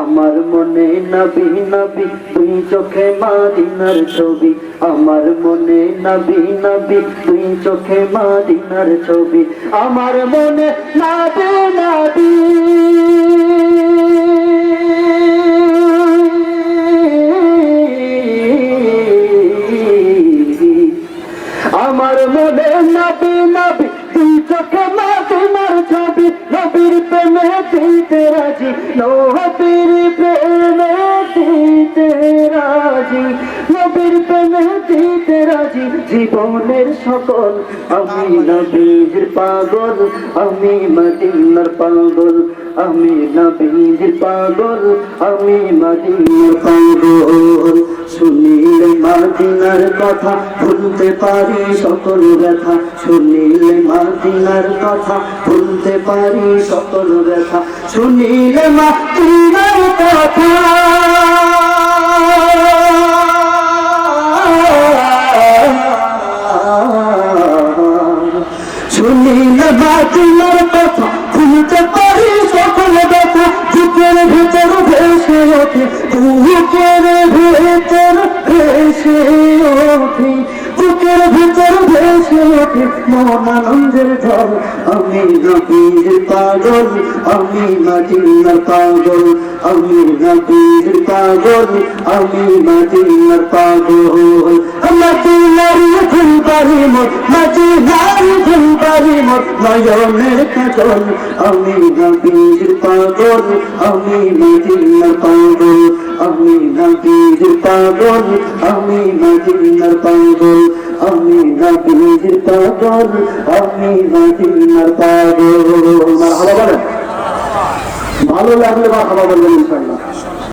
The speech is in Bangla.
আমার মনে নবী নবী তুই চোখে মাদিনার ছবি। আমার মনে নবী নবী তুই চোখে মাদিনার ছবি। আমার মনে নবী নবী। আমার মনে নবী নবী তুই চোখে মাদিনার প্রেমে দিতে জীবনের সকল। আমি নবীর পাগল, আমি মদিনার পাগল। আমি নবীর পাগল, আমি মদিনার পাগল। শুনিলে মাদিনার কথা ভুলতে পারি সকল ব্যথা। শুনিলে মাদিনার কথা ভুলতে পারি সকল ব্যথা। শুনিলে মাদিনার কথা শুনিলে মাদিনার কথা ভুলতে পারি সকল ব্যথা, বুকের ভিতর ভেসে ওঠে, বুকের ভিতর ভেসে ওঠে, বুকের ভিতর পাগল, আমি মাদিনার পাগল, আমি নবীর পাগল, আমি মাদিনার পাগল। ফুলবাড়ি মোর নয়নের কাজল আমি নবীর পাগল আমি মদিনার ভালো লাগলে মারহাবা বলবেন ইনশাআল্লাহ।